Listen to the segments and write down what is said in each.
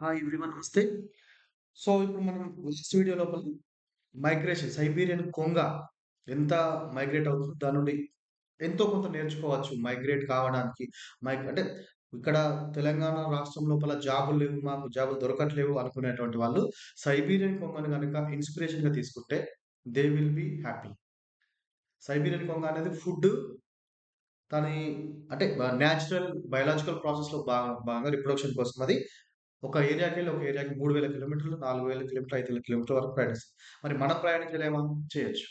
Hi everyone నమస్తే. So, ఇప్పుడు మనం లాస్ట్ వీడియో లోపల మైగ్రేషన్ సైబీరియన్ కొంగ ఎంత మైగ్రేట్ అవుతుంది దాని నుండి ఎంతో కొంత నేర్చుకోవచ్చు మైగ్రేట్ కావడానికి. మై అంటే ఇక్కడ తెలంగాణ రాష్ట్రం లోపల జాబులు లేవు, మాకు జాబులు దొరకట్లేవు అనుకునేటువంటి వాళ్ళు సైబీరియన్ కొంగను కనుక ఇన్‌స్పిరేషన్‌గా తీసుకుంటే they will be happy. Siberian కొంగ అనేది ఫుడ్ దాని అంటే న్యాచురల్ బయలాజికల్ ప్రాసెస్‌లో బాగా భాగంగా రిప్రొడక్షన్ కోసం అది ఒక ఏరియాకెళ్ళి ఒక ఏరియాకి మూడు వేల కిలోమీటర్లు, 4000 కిలోమీటర్లు, 5000 కిలోమీటర్ల వరకు ప్రయాణిస్తుంది. మరి మనం ప్రయాణించలేమా? చేయొచ్చు.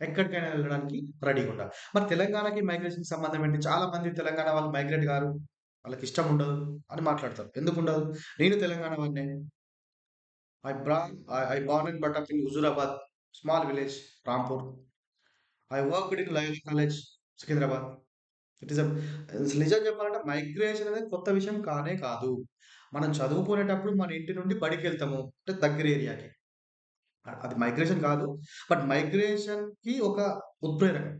ఎక్కడికైనా వెళ్ళడానికి రెడీగా ఉండాలి. మరి తెలంగాణకి మైగ్రేషన్‌కి సంబంధం ఏంటి? చాలా మంది తెలంగాణ వాళ్ళు మైగ్రేట్ గారు. వాళ్ళకి ఇష్టం ఉండదు అని మాట్లాడతారు. ఎందుకు ఉండదు నేను తెలంగాణ వాడినే. ఐ బ్రా I I and but up in Huzurabad, small village Rampur. I work in live college, Secunderabad. It is అసలు నిజం చెప్పాలంటే మైగ్రేషన్ అనేది కొత్త విషయం కానే కాదు. మనం చదువుకునేటప్పుడు మన ఇంటి నుండి బడికెళ్తాము. అంటే దగ్గర ఏరియాకి. అది మైగ్రేషన్ కాదు. బట్ మైగ్రేషన్‌కి ఒక ఉత్ప్రేరకం.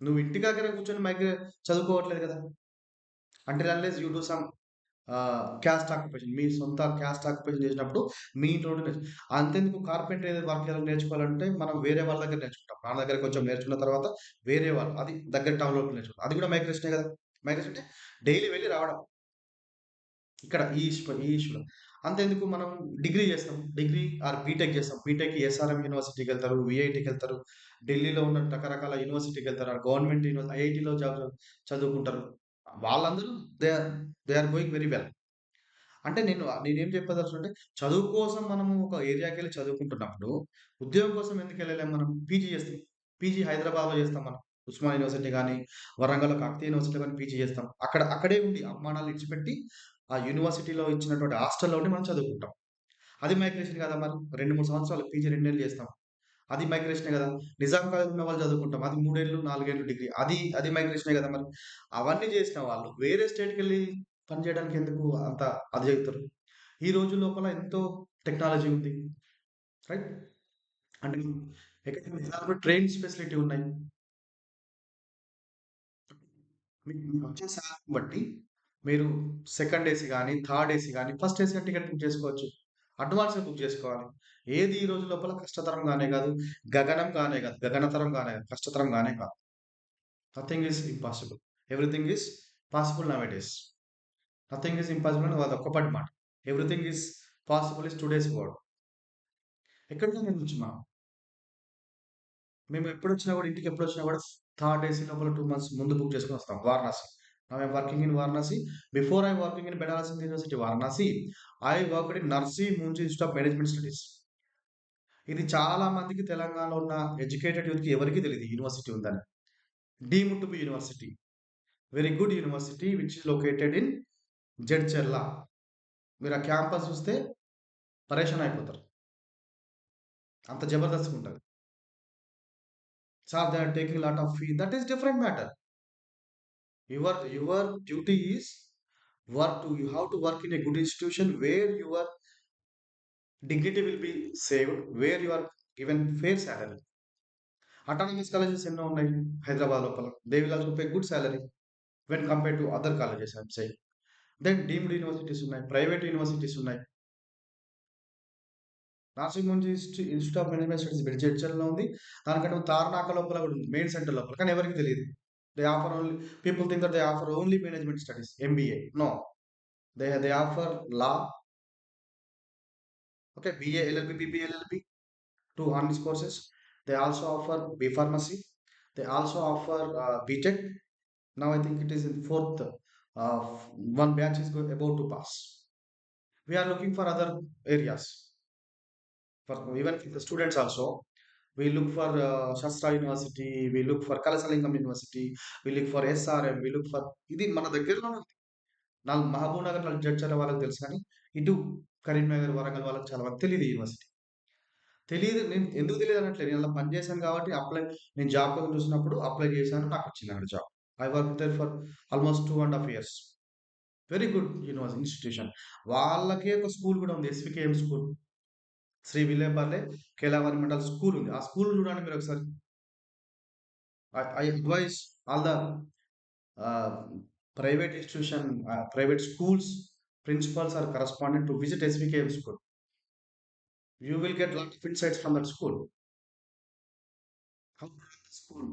నువ్వు ఇంటి దగ్గర కూర్చొని మైగ్రే చదువుకోవట్లేదు కదా! అంటే unless you do some caste occupation. మీ సొంత క్యాస్ట్ ఆక్యుపేషన్ చేసినప్పుడు మీ ఇంట్లో అంతెందుకు కార్పెంటర్ ఏదో వర్క్ ఏదైనా నేర్చుకోవాలంటే మనం వేరే వాళ్ళ దగ్గర నేర్చుకుంటాం. నాన్న దగ్గర కొంచెం నేర్చుకున్న తర్వాత వేరే వాళ్ళు అది దగ్గర టౌన్‌లోకి నేర్చుకుంటాం. అది కూడా మైగ్రేషనే కదా! మైగ్రేషన్ అంటే డైలీ వెళ్ళి రావడం. ఇక్కడ ఈ ఇష్యూ ఈ ఇష్యూలో. అంతెందుకు మనం డిగ్రీ చేస్తాం. డిగ్రీ ఆర్ బీటెక్ చేస్తాం. బీటెక్ ఎస్ఆర్ఎం యూనివర్సిటీకి వెళ్తారు విఐటికి వెళ్తారు ఢిల్లీలో ఉన్న రకరకాల యూనివర్సిటీకి వెళ్తారు గవర్నమెంట్ యూనివర్సిటీ ఐఐటీలో జాబ్ చదువుకుంటారు. వాళ్ళందరూ they they are going very well. అంటే నేను నేనేం చెప్పదలుచుకుంటే చదువు కోసం మనము ఒక ఏరియాకి వెళ్ళి చదువుకుంటున్నప్పుడు ఉద్యోగం కోసం ఎందుకు వెళ్ళలేము మనం? పీజీ చేస్తాం. పీజీ హైదరాబాద్‌లో చేస్తాం మనం. ఉస్మాన్ యూనివర్సిటీ కానీ వరంగల్‌లో కాకతీయ యూనివర్సిటీ కానీ పీజీ చేస్తాం. అక్కడ అక్కడే ఉండి అమ్మానాలు ఇచ్చిపెట్టి ఆ యూనివర్సిటీలో ఇచ్చినటువంటి హాస్టల్‌లో ఉండి మనం చదువుకుంటాం. అది మైగ్రేషన్ కదా మరి? 2, 3 సంవత్సరాలు పీజీ రెండేళ్ళు చేస్తాం. అది మైగ్రేషనే కదా! నిజాం కాలేజ్ ఉన్న వాళ్ళు చదువుకుంటాం. అది మూడేళ్ళు నాలుగేళ్ళు డిగ్రీ. అది అది మైగ్రేషనే కదా మరి! అవన్నీ చేసిన వాళ్ళు వేరే స్టేట్‌కెళ్ళి పని చేయడానికి ఎందుకు అంత అది జేత్తరు? ఈ రోజు లోపల ఎంతో టెక్నాలజీ ఉంది. రైట్? అంటే ఎక్కడ ఎగ్జాంపుల్ ట్రైన్స్ ఫెసిలిటీ ఉన్నాయి. మీకు మీకొచ్చే బట్టి మీరు సెకండ్ ఏసీ కానీ థర్డ్ ఏసీ కానీ ఫస్ట్ ఏసీ టికెట్ బుక్ చేసుకోవచ్చు. అడ్వాన్స్‌గా బుక్ చేసుకోవాలి. ఏది ఈ రోజు లోపల కష్టతరం కానే కాదు. గగనం కానే కాదు. గగనతరం గానే కాదు. కష్టతరం కానే కాదు. Nothing is impossible. Everything is possible now it is nothing is impossible అని అది ఒక్కపటి మాట. Everything is possible is today's word. ఎక్కడికో నేను వచ్చినా మేము ఎప్పుడు వచ్చినా కూడా ఇంటికి ఎప్పుడు వచ్చినా కూడా థర్డ్ ఏసీ లోపల టూ మంత్స్ ముందు బుక్ చేసుకొని వస్తాం. Varanasi. Now working in Varanasi. Before I working in Banaras University Varanasi, I work in Narsee Monjee Institute of Management Studies. ఇది చాలా మందికి తెలంగాణలో ఉన్న ఎడ్యుకేటెడ్ యూత్‌కి ఎవరికీ తెలియదు యూనివర్సిటీ ఉందని. D to university. Very good university which is located in Jadcherla మీరు ఆ క్యాంపస్ చూస్తే పరేషాన్ అయిపోతారు. అంత జబర్దస్త్‌గా ఉంటుంది sir they are taking lot of fee. That is different matter. Your your duty is work to you have to work in a good institution where your dignity will be saved. Where you are given fair salary. Autonomous colleges ఎన్నో ఉన్నాయి హైదరాబాద్ లోపల. They will also pay good salary when compare to other colleges I'm say then deemed universities ఉన్నాయి. Private universities ఉన్నాయి. Narsee Institute of Management Studies ఇక్కడ ఉంది. దానికంటే తార్నాక లోపల కూడా ఉంది. మెయిన్ సెంటర్ లోపల. కానీ ఎవరికీ తెలియదు They offer only, people think that they offer only management studies, MBA. No. They, they offer law, okay, BA, LLB, BB, LLB, two honors courses. They also offer B pharmacy. They also offer uh, BTech. Now I think it is in fourth, uh, one batch is about to pass. We are looking for other areas. For, even the students also, we look for uh, Shastra University. We look for Kalasalingam University. We look for SRM. We look for ఇది మన దగ్గరలో ఉంది. నాకు మహబూబ్ నగర్ నాకు జడ్చర్ల వాళ్ళకి తెలుసు కానీ ఇటు కరీంనగర్ వరంగల్ వాళ్ళకి చాలా వరకు తెలియదు యూనివర్సిటీ తెలియదు నేను ఎందుకు తెలియదు అనట్లేదు నేను అలా పనిచేశాను కాబట్టి అప్లై నేను జాబ్ కోసం చూసినప్పుడు అప్లై చేశాను నాకు వచ్చింది అక్కడ job I work there for almost two and half years very good university institution వాళ్ళకే ఒక స్కూల్ కూడా ఉంది SVKM school Shri విలేపర్లే కేలావరి mandal school ఉంది ఆ స్కూల్ చూడండి మీరు ఒకసారి I advise all the private institution private schools principals or correspondent to visit SVKM school. You will get lot of insights from that school. How they run the school,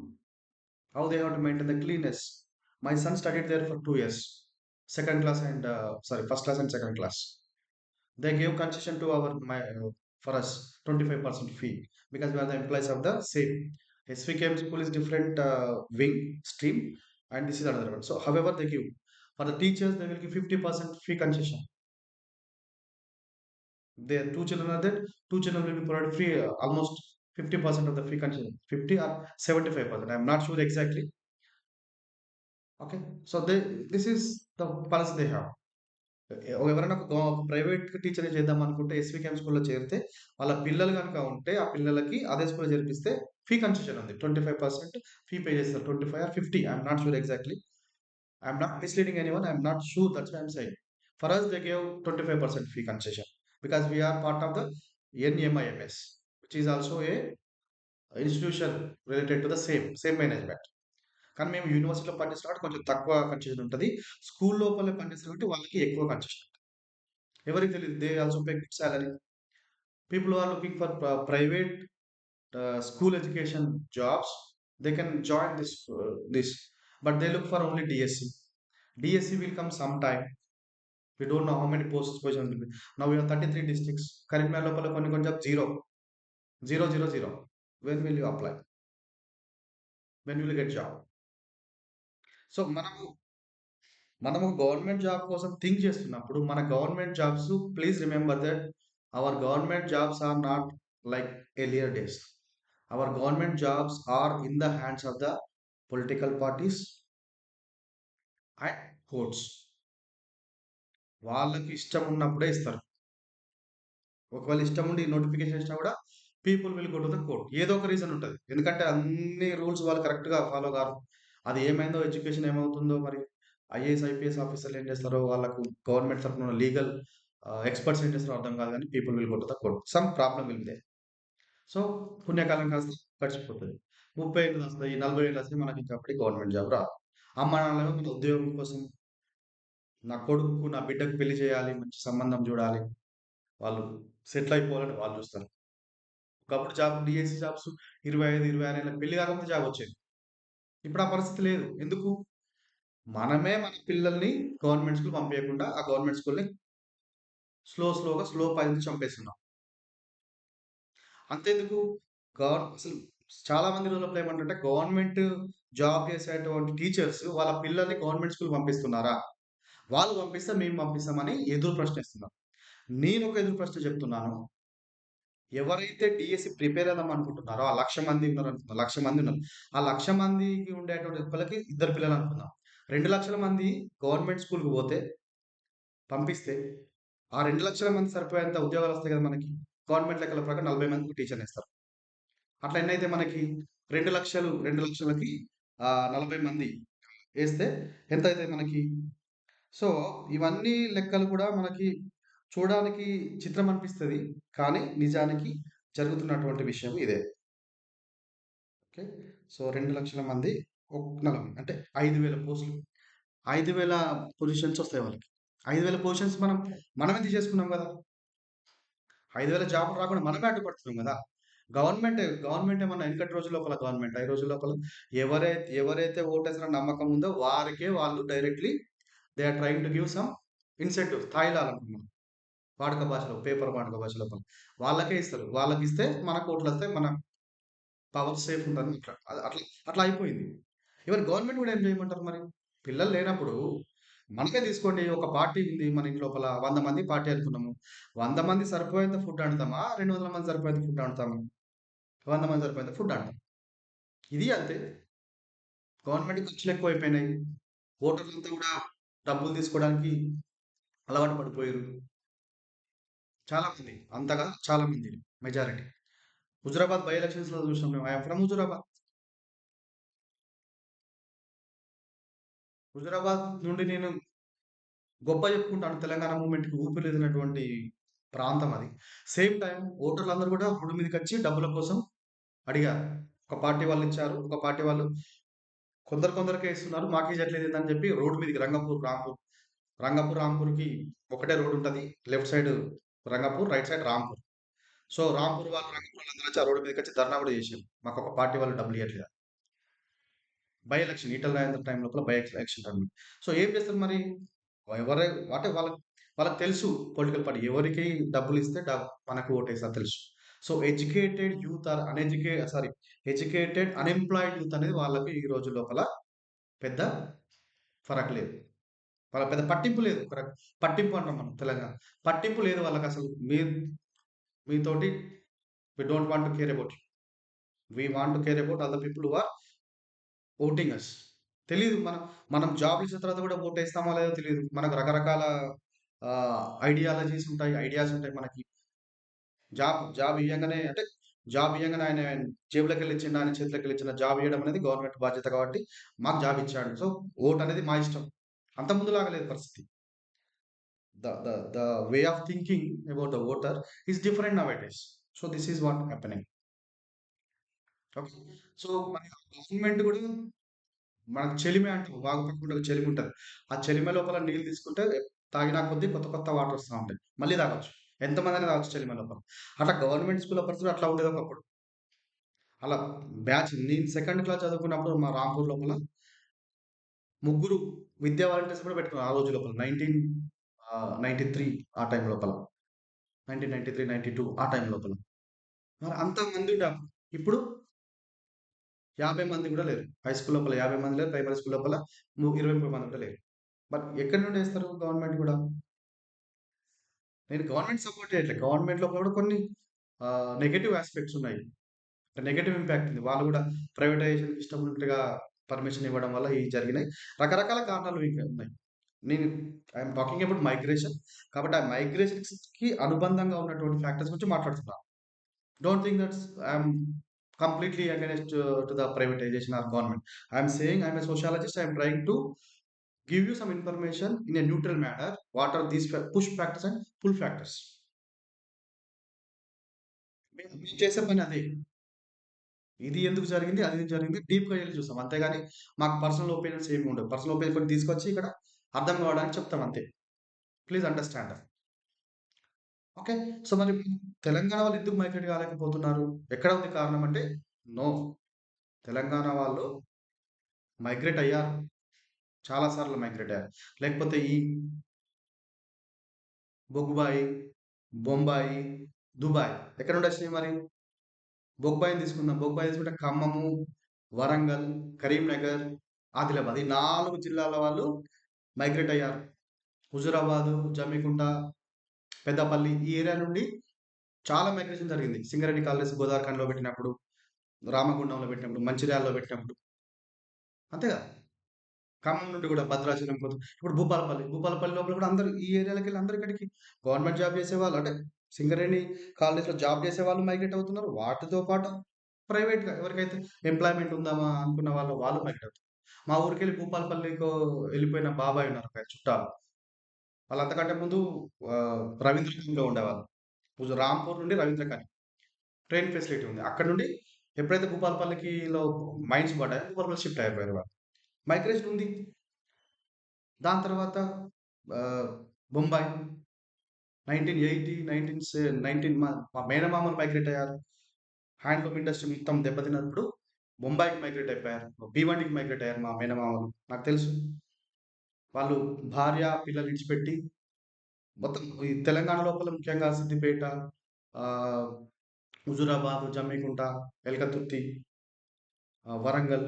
how they have to maintain the cleanness. My son studied there for two years, second class and uh, sorry, first class and second class. They gave concession to our my for us 25% fee because we are the employees of the same. SVKM school is different uh, wing stream and this is another one. So however they give for the teachers they will give 50% fee concession. Their two children are there, two children will be provided free uh, almost 50% of the fee concession, 50 or 75%. I'm not sure exactly. Okay, so they this is the policy they have. ఎవరైనా ఒక private teacher చేద్దాం అనుకుంటే ఎస్‌వికేఎం స్కూల్‌లో చేరితే, వాళ్ళ పిల్లలు కనుక ఉంటే, ఆ పిల్లలకి అదే స్కూల్‌లో చేర్పిస్తే ఫీ కన్సెషన్ ఉంది. 25% ఫీ పే చేస్తారు. 25 or 50 I not sure exactly. I'm not misleading anyone. I I'm not sure that's I'm side for us they gave 25% fee concession. Because we are part of the NMIMS which is also a institution related to the same, same management. కానీ మేము యూనివర్సిటీలో పనిచేసిన కాబట్టి కొంచెం తక్కువ concession ఉంటుంది school లోపల పనిచేసిన కాబట్టి వాళ్ళకి ఎక్కువ కన్సెషన్. ఎవరికి తెలియదు they also pay good salary. People are looking for private school education jobs they can join this this. But they look for only DSC DSC will come some time. We don't know how many posts positions will be. Now we have 33 districts. Karimnagar లోపల కొన్ని కొన్ని job 0. 0, 0, 0. When will you apply? When will get job? So మనము మనము government job కోసం think చేస్తున్నప్పుడు, మన government jobs please remember that our government jobs are not like earlier days. Our government jobs are in the hands of the political parties and courts. వాళ్ళకి ఇష్టం ఉన్నప్పుడే ఇస్తారు. ఒకవేళ ఇష్టం ఉండి నోటిఫికేషన్ ఇచ్చినా కూడా people will go to the court. ఏదో ఒక రీజన్ ఉంటుంది ఎందుకంటే అన్ని రూల్స్ వాళ్ళు కరెక్ట్‌గా ఫాలో కారు అది ఏమైందో ఎడ్యుకేషన్ ఏమవుతుందో మరి ఐఏఎస్, ఐపీఎస్ ఆఫీసర్‌లు ఏం చేస్తారో వాళ్ళకు గవర్నమెంట్ తరఫున లీగల్ ఎక్స్‌పర్ట్స్ ఏం చేస్తారో అర్థం కాదు కానీ people will go to some problem will so పుణ్యకాలం కాస్త గడిచిపోతుంది ముప్పై ఏళ్ళు వస్తాయి, 40 ఏళ్ళు వస్తే మనకి ఇంకప్పటికి గవర్నమెంట్ జాబ్ రాదు. అమ్మ నాన్నలేమో మన ఉద్యోగం కోసం నా కొడుకు నా బిడ్డకు పెళ్ళి చేయాలి, మంచి సంబంధం చూడాలి. వాళ్ళు సెటిల్ అయిపోవాలని వాళ్ళు చూస్తారు. ఒకప్పుడు జాబ్ డీఎస్సీ జాబ్స్ ఇరవై ఐదు ఇరవై ఆరు ఏళ్ళ పెళ్ళి కాకముందే జాబ్ వచ్చేది. ఇప్పుడు ఆ పరిస్థితి లేదు. ఎందుకు? మనమే మన పిల్లల్ని గవర్నమెంట్ స్కూల్ పంపించకుండా ఆ గవర్నమెంట్ స్కూల్‌ని స్లో స్లోగా స్లో పాయిజన్‌తో చంపేస్తున్నాం. అంతేందుకు గవర్ అసలు చాలా మంది రోజుల్లో ఏమంటారంటే గవర్నమెంట్ జాబ్ చేసేటువంటి టీచర్స్ వాళ్ళ పిల్లల్ని గవర్నమెంట్ స్కూల్ పంపిస్తున్నారా? వాళ్ళు పంపిస్తే మేము పంపిస్తామని ఎదురు ప్రశ్నిస్తున్నాం నేను ఒక ఎదురు ప్రశ్న చెప్తున్నాను. ఎవరైతే డిఎస్సి ప్రిపేర్ అవుదాం అనుకుంటున్నారో ఆ లక్ష మంది ఉన్నారు అనుకుందాం లక్ష మంది ఉన్నారు. ఆ లక్ష మందికి ఉండేటువంటి ఒక్కళ్ళకి ఇద్దరు పిల్లలు అనుకుందాం. 2,00,000 మంది గవర్నమెంట్ స్కూల్‌కి పోతే పంపిస్తే ఆ రెండు లక్షల మంది సరిపోయేంత ఉద్యోగాలు వస్తాయి కదా మనకి. గవర్నమెంట్ లెక్కల ప్రకారం 40 మందికి టీచర్‌ని ఇస్తారు అట్లా ఎన్నైతే మనకి? రెండు లక్షలు రెండు లక్షలకి నలభై మంది వేస్తే ఎంత అయితే మనకి? సో ఇవన్నీ లెక్కలు కూడా మనకి చూడడానికి చిత్రం అనిపిస్తుంది కానీ నిజానికి జరుగుతున్నటువంటి విషయం ఇదే. ఓకే. సో రెండు లక్షల మంది ఒక్ నలభై అంటే 5,000 పోస్టులు. 5,000 పొజిషన్స్ వస్తాయి వాళ్ళకి. ఐదు వేల పొజిషన్స్ మనం మనమే తీసేసుకున్నాం గదా! 5,000 జాబ్‌లు రాకుండా మనమే అడ్డుపడుతున్నాం కదా గవర్నమెంట్ గవర్నమెంట్ ఏమన్నా ఎనకటి రోజు లోపల గవర్నమెంట్ ఈ రోజుల లోపల ఎవరైతే ఎవరైతే ఓటేసిన నమ్మకం ఉందో వారికే వాళ్ళు directly they are trying to give some incentives తాయిలాలంటున్నాం. వాడుక భాషలో, పేపర్ వాడుక భాష లోపల. వాళ్ళకే ఇస్తారు. వాళ్ళకి ఇస్తే మనకు వస్తే మన పవర్ సేఫ్ ఉంటుంది ఇట్లా. అట్లా అట్లా అయిపోయింది. ఈవెన్ గవర్నమెంట్ కూడా ఏం చేయమంటారు మరి? పిల్లలు లేనప్పుడు మనకే తీసుకోండి ఒక పార్టీ ఉంది మన ఇంటి లోపల వంద మంది పార్టీ అనుకున్నాము. వంద మంది సరిపోయేంత ఫుడ్ వండుతామా? 200 మంది సరిపోయేంత ఫుడ్ వండుతామా? 100 మంది సరిపోయేంత ఫుడ్ వండుతాం. ఇది అంతే. గవర్నమెంట్ ఖర్చులు ఎక్కువైపోయినాయి. ఓటర్లంతా కూడా డబ్బులు తీసుకోవడానికి అలవాటు పడిపోయారు చాలామంది అంతగా చాలామంది చాలా మంది మెజారిటీ. హుజరాబాద్ బై ఎలక్షన్స్‌లో చూసినాం మేము. I'm from Huzurabad. హుజరాబాద్ నుండి నేను గొప్ప చెప్పుకుంటాను. తెలంగాణ మూమెంట్కి ఊపిరిదినటువంటి ప్రాంతం అది. సేమ్ టైం ఓటర్లు అందరూ కూడా రోడ్డు మీదకొచ్చి డబ్బుల కోసం అడిగారు. ఒక పార్టీ వాళ్ళు ఇచ్చారు ఒక పార్టీ వాళ్ళు కొందరు కొందరికే ఇస్తున్నారు. మాకే చేయట్లేదు అని చెప్పి రోడ్డు మీదకి రంగపూర్, రాంపూర్ రంగాపూర్, రాంపూర్‌కి ఒకటే రోడ్ ఉంటుంది left side Rangapur right side Rampur. So, Rampur వాళ్ళు, రంగపూర్ వాళ్ళందరూ వచ్చి ఆ రోడ్డు మీదకి వచ్చి ధర్నా గూడా మాకు ఒక పార్టీ వాళ్ళు డబ్బులియ్యట్లేదని. By election Etela Rajender time లోపల బై ఎలక్షన్ టైం సో, ఏం చేస్తారు మరి? ఎవరై అంటే వాళ్ళకి వాళ్ళకి తెలుసు పొలిటికల్ పార్టీ ఎవరికి డబ్బులు ఇస్తే మనకు ఓటేస్తారు తెలుసు. So, educated youth or uneducated sorry educated unemployed youth అనేది వాళ్ళకి ఈ రోజు లోపల పెద్ద ఫరక్ లేదు. వాళ్ళ పెద్ద పట్టింపు లేదు. పట్టింపు అంటాం మనం తెలంగాణ. పట్టింపు లేదు వాళ్ళకి అసలు మీ మీతోటి we don't want to care about you. We want to care about other people are voting us. తెలియదు మనం మనం జాబ్‌లిచ్చిన తర్వాత కూడా ఓట్ వేస్తామో లేదో తెలియదు మనకు రకరకాల ఐడియాలజీస్ ఉంటాయి. ఐడియాస్ ఉంటాయి మనకి. జాబ్ జాబ్ ఇవ్వగానే అంటే జాబ్ ఇవ్వగానే ఆయన జేబులకు ఇచ్చిండా, ఆయన చేతిలోకెళ్ళి వెళ్ళిచ్చిన జాబ్ ఇవ్వడం అనేది గవర్నమెంట్ బాధ్యత కాబట్టి మాకు జాబ్ ఇచ్చాడు. సో, ఓట్ అనేది మా ఇష్టం. అంతకుముందులాగా లేదు పరిస్థితి. The the the way of thinking about the voter is different nowadays. So, this is what happening. Okay. So, మన గవర్నమెంట్ కూడా మనకు చెలిమే అంటాం. వాగు చెలిమి ఉంటుంది ఆ చెలిమే లోపల నీళ్ళు తీసుకుంటే తాగినా కొద్దీ కొత్త కొత్త వాటర్ వస్తూ ఉంటాయి. మళ్ళీ తాగొచ్చు. ఎంతమందైనా తాగొచ్చు చెలిమె లోపల. అట్లా గవర్నమెంట్ స్కూల్ పరిస్థితి అట్లా ఉండేది ఒకప్పుడు. అలా బ్యాచ్ నేను సెకండ్ క్లాస్ చదువుకున్నప్పుడు మా రాంపూర్ లోపల ముగ్గురు విద్యా వాలంటీర్స్ కూడా పెట్టుకున్నారు ఆ రోజు లోపల. నైన్టీన్ నైన్టీ త్రీ ఆ టైం లోపల. 1993, 92 ఆ టైం లోపల. మరి అంతమంది ఉండే ఇప్పుడు 50 మంది కూడా లేరు. హై స్కూల్ లోపల 50 మంది లేరు. ప్రైమరీ స్కూల్ లోపల ఇరవై ముప్పై మంది కూడా లేరు. బట్ ఎక్కడి నుండి వేస్తారు గవర్నమెంట్ కూడా నేను గవర్నమెంట్ సపోర్ట్ చేయట్లే. గవర్నమెంట్ లోపల కూడా కొన్ని నెగటివ్ ఆస్పెక్ట్స్ ఉన్నాయి. నెగటివ్ ఇంపాక్ట్ ఉంది. వాళ్ళు కూడా ప్రైవేటైజేషన్ ఇష్టం ఉన్నట్టుగా పర్మిషన్ ఇవ్వడం వల్ల ఇవి జరిగినాయి. రకరకాల కారణాలు ఇంకా ఉన్నాయి. నేను ఐ టాకింగ్ అబౌట్ మైగ్రేషన్. కాబట్టి ఆ మైగ్రేషన్స్‌కి అనుబంధంగా ఉన్నటువంటి ఫ్యాక్టర్స్ గురించి మాట్లాడుతున్నాను don't think that's I completely against to the privatization or government. I'm saying I am a sociologist. To give you some information in a neutral manner. What are these push factors and pull factors. మేము చేసే పని అదే. ఇది ఎందుకు జరిగింది? అది జరిగింది? డీప్‌గా ఎళ్ళి చూస్తాం. అంతేగాని మాకు పర్సనల్ ఒపీనియన్స్ ఏమి ఉండవు. పర్సనల్ ఒపీనియన్ కొన్ని తీసుకొచ్చి ఇక్కడ అర్థం కావడానికి చెప్తాం అంతే. Please understand. ఓకే. సో, మరి తెలంగాణ వాళ్ళు ఎందుకు మైగ్రేట్ కాలేకపోతున్నారు? ఎక్కడ ఉంది కారణం అంటే నో. తెలంగాణ వాళ్ళు మైగ్రేట్ అయ్యారు. చాలా సార్లు మైగ్రేట్ అయ్యారు. లేకపోతే ఈ బొగ్గుబాయి, బొంబాయి, దుబాయ్ ఎక్కడి నుండి వచ్చినాయి మరి? బొగ్బాయిని తీసుకుందాం. బొగ్బాయి తీసుకుంటే ఖమ్మము, వరంగల్, కరీంనగర్, ఆదిలాబాద్ ఈ నాలుగు జిల్లాల వాళ్ళు మైగ్రేట్ అయ్యారు. హుజురాబాదు జమ్మికుంట, పెద్దపల్లి ఈ ఏరియా నుండి చాలా మైగ్రేషన్ జరిగింది. సింగరేణి కాలేజ్ గోదావరిఖండ్లో పెట్టినప్పుడు, రామగుండంలో పెట్టినప్పుడు, మంచిర్యాలలో పెట్టినప్పుడు. అంతేగా? ఖమ్మం నుండి కూడా భద్రాచలం ఇప్పుడు భూపాలపల్లి. భూపాలపల్లి లోపల కూడా అందరూ ఈ ఏరియాలకెళ్ళి అందరూ ఇక్కడికి గవర్నమెంట్ జాబ్ చేసేవాళ్ళు అంటే సింగరేణి కాలేజ్లో జాబ్ చేసే వాళ్ళు మైగ్రేట్ అవుతున్నారు. వాటితో పాటు ప్రైవేట్‌గా ఎవరికైతే ఎంప్లాయ్‌మెంట్ ఉందామా అనుకున్న వాళ్ళు, వాళ్ళు మైగ్రేట్ అవుతున్నారు. మా ఊరికెళ్ళి భూపాలపల్లికి వెళ్ళిపోయిన బాబాయ్ ఉన్నారు ఒక చుట్టాలు. వాళ్ళు అంతకంటే ముందు ఆహ్, ఉండేవాళ్ళు. రాంపూర్ నుండి రవీంద్రఖని. ట్రైన్ ఫెసిలిటీ ఉంది. అక్కడి నుండి ఎప్పుడైతే భూపాలపల్లికిలో మైండ్స్ పడ్డాయో భూపాలపల్లి షిఫ్ట్ అయిపోయారు వాళ్ళు. మైగ్రేషన్ ఉంది. దాని తర్వాత Bombay nineteen eighty nineteen nineteen మా మా మేనమామలు మైగ్రేట్ అయ్యారు. హ్యాండ్లూమ్ ఇండస్ట్రీ మొత్తం దెబ్బతిన్నప్పుడు బొంబాయికి మైగ్రేట్ అయిపోయారు. భీవండికి మైగ్రేట్ అయ్యారు మా మేనమామలు. నాకు తెలుసు. వాళ్ళు భార్య, పిల్లలు విడిచిపెట్టి మొత్తం ఈ తెలంగాణ లోపల ముఖ్యంగా సిద్దిపేట, హుజురాబాద్ జమ్మికుంట, వెల్కతుర్తి వరంగల్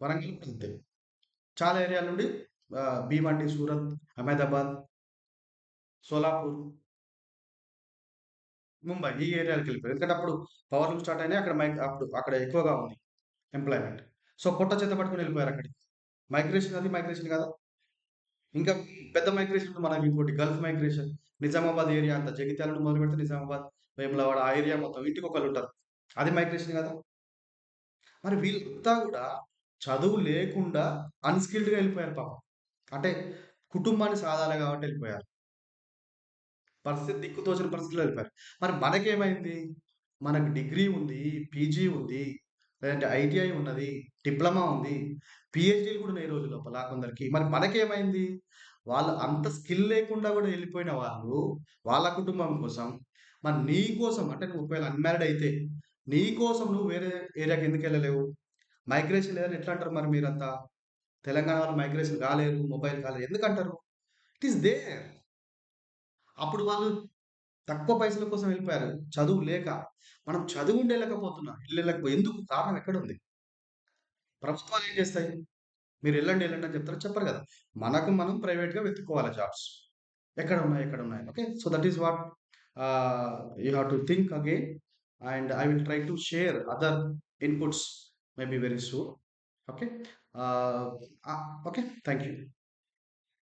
వరంగల్ అంతే. చాలా ఏరియాల నుండి ఆహ్, భీవండి, సూరత్, అహ్మదాబాద్ సోలాపూర్ ముంబై ఈ ఏరియాలకెళ్ళిపోయారు. ఎందుకంటే అప్పుడు పవర్ లూమ్ స్టార్ట్ అయినాయి. అక్కడ మైక్ అప్పుడు అక్కడ ఎక్కువగా ఉంది ఎంప్లాయ్‌మెంట్. సో, పొట్ట చేత పట్టుకొని వెళ్ళిపోయారు అక్కడికి. మైగ్రేషన్ అది మైగ్రేషన్ కదా ఇంకా పెద్ద మైగ్రేషన్ మనకి ఇంకోటి గల్ఫ్ మైగ్రేషన్. నిజామాబాద్ ఏరియా అంతా జగిత్యాల నుండి మొదలుపెడితే నిజామాబాద్, వేములవాడ ఆ ఏరియా మొత్తం ఇంటికొకళ్ళుంటారు. అది మైగ్రేషన్ కదా మరి వీళ్ళంతా కూడా చదువు లేకుండా అన్‌స్కిల్డ్‌గా వెళ్ళిపోయారు పాపం. అంటే కుటుంబాన్ని సాధారణ కాబట్టి వెళ్ళిపోయారు పరిస్థితి దిక్కుతోచిన పరిస్థితిలో ఎళ్ళిపోయారు. మరి మనకేమైంది? మనకు డిగ్రీ ఉంది, పీజీ ఉంది, లేదంటే ఐటీఐ ఉన్నది, డిప్లొమా ఉంది, పిహెచ్డీలు కూడా ఉన్నాయి ఈ రోజు లోపల కొందరికి. మరి మనకేమైంది? వాళ్ళు అంత స్కిల్ లేకుండా కూడా వెళ్ళిపోయిన వాళ్ళు, వాళ్ళ కుటుంబం కోసం, మరి నీ కోసం అంటే నువ్వు ఒకవేళ అన్మ్యారీడ్ అయితే, నీ కోసం నువ్వు వేరే ఏరియాకి ఎందుకు వెళ్ళలేవు మైగ్రేషన్ లేదని ఎట్లా అంటారు మరి మీరంతా? తెలంగాణ వాళ్ళు మైగ్రేషన్ కాలేరు, మొబైల్ కాలేదు ఎందుకంటారు? It is there. అప్పుడు వాళ్ళు తక్కువ పైసల కోసం వెళ్ళిపోయారు. చదువు లేక. మనం చదువుండి ఎళ్ళకపోతున్నాం. ఎళ్ళలేకపో ఎందుకు? కారణం ఎక్కడుంది? ప్రభుత్వాలు ఏం చేస్తాయి? మీరు వెళ్ళండి వెళ్ళండి అని చెప్తారు చెప్పరు కదా మనకు మనం ప్రైవేట్‌గా వెతుక్కోవాలి జాబ్స్. ఎక్కడ ఉన్నాయి ఎక్కడ ఉన్నాయి okay. So, that is what you have to think again and I will try to share other inputs maybe very soon. Okay. Okay. Thank you.